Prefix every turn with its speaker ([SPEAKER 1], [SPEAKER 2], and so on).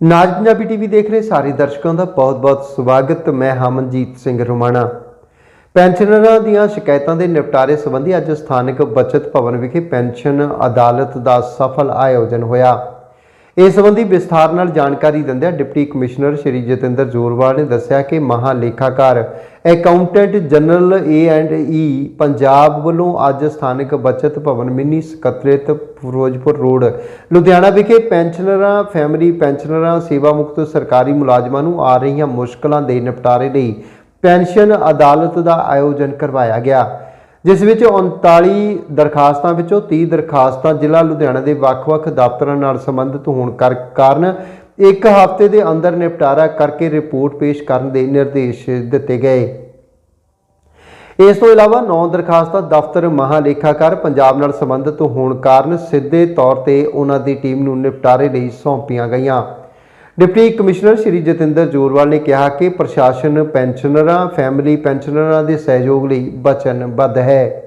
[SPEAKER 1] ਨਾਜ Punjabi TV ਦੇਖ ਰਹੇ ਸਾਰੇ ਦਰਸ਼ਕਾਂ ਦਾ ਬਹੁਤ-ਬਹੁਤ ਸਵਾਗਤ। ਮੈਂ ਹਮਨਜੀਤ ਸਿੰਘ ਰੋਮਾਣਾ। ਪੈਨਸ਼ਨਰਾਂ ਦੀਆਂ ਸ਼ਿਕਾਇਤਾਂ ਦੇ ਨਿਪਟਾਰੇ ਸੰਬੰਧੀ ਅੱਜ ਸਥਾਨਕ ਬਚਤ ਭਵਨ ਵਿਖੇ ਪੈਨਸ਼ਨ ਅਦਾਲਤ ਦਾ ਸਫਲ ਆਯੋਜਨ ਹੋਇਆ। ਇਸ ਸੰਬੰਧੀ ਵਿਸਥਾਰ ਨਾਲ ਜਾਣਕਾਰੀ ਦਿੰਦਿਆਂ ਡਿਪਟੀ ਕਮਿਸ਼ਨਰ ਸ਼੍ਰੀ ਜਤਿੰਦਰ ਜੋਰਵਾਲ ਨੇ ਦੱਸਿਆ ਕਿ ਮਹਾਲੇਖਾਕਾਰ accountant general A and E Punjab ਵੱਲੋਂ ਅੱਜ ਸਥਾਨਕ ਬਚਤ ਭਵਨ ਮਿੰਨੀ ਸਕੱਤਰੇਤ ਫਿਰੋਜ਼ਪੁਰ ਰੋਡ, ਲੁਧਿਆਣਾ ਵਿਖੇ ਪੈਨਸ਼ਨਰਾਂ ਫੈਮਿਲੀ ਪੈਨਸ਼ਨਰਾਂ ਸੇਵਾ ਮੁਕਤ ਸਰਕਾਰੀ ਮੁਲਾਜ਼ਮਾਂ ਨੂੰ ਆ ਰਹੀਆਂ ਮੁਸ਼ਕਲਾਂ ਦੇ ਨਿਪਟਾਰੇ ਲਈ ਪੈਨਸ਼ਨ ਅਦਾਲਤ ਦਾ ਆਯੋਜਨ ਕਰਵਾਇਆ ਗਿਆ। ਜਿਸ ਵਿੱਚ 39 ਦਰਖਾਸਤਾਂ ਵਿੱਚੋਂ 30 ਦਰਖਾਸਤਾਂ ਜ਼ਿਲ੍ਹਾ ਲੁਧਿਆਣਾ ਦੇ ਵੱਖ-ਵੱਖ ਦਫ਼ਤਰਾਂ ਨਾਲ ਸੰਬੰਧਿਤ ਹੋਣ ਕਰ- ਕਾਰਨ ਇੱਕ ਹਫ਼ਤੇ ਦੇ ਅੰਦਰ ਨਿਪਟਾਰਾ ਕਰਕੇ ਰਿਪੋਰਟ ਪੇਸ਼ ਕਰਨ ਦੇ ਨਿਰਦੇਸ਼ ਦਿੱਤੇ ਗਏ। ਇਸ ਤੋਂ ਇਲਾਵਾ 9 ਦਰਖਾਸਤਾਂ ਦਫ਼ਤਰ ਮਹਾਲੇਖਾਕਾਰ ਪੰਜਾਬ ਨਾਲ ਸੰਬੰਧਿਤ ਹੋਣ ਕਾਰਨ ਸਿੱਧੇ ਤੌਰ ਤੇ ਉਹਨਾਂ ਦੀ ਟੀਮ ਨੂੰ ਨਿਪਟਾਰੇ ਲਈ ਸੌਂਪੀਆਂ ਗਈਆਂ। ਡਿਪਟੀ ਕਮਿਸ਼ਨਰ ਸ਼੍ਰੀ ਜਤਿੰਦਰ ਜੋਰਵਾਲ ਨੇ ਕਿਹਾ ਕਿ ਪ੍ਰਸ਼ਾਸਨ ਪੈਨਸ਼ਨਰਾਂ, ਫੈਮਿਲੀ ਪੈਨਸ਼ਨਰਾਂ ਦੇ ਸਹਿਯੋਗ ਲਈ ਵਚਨਬੱਧ ਹੈ।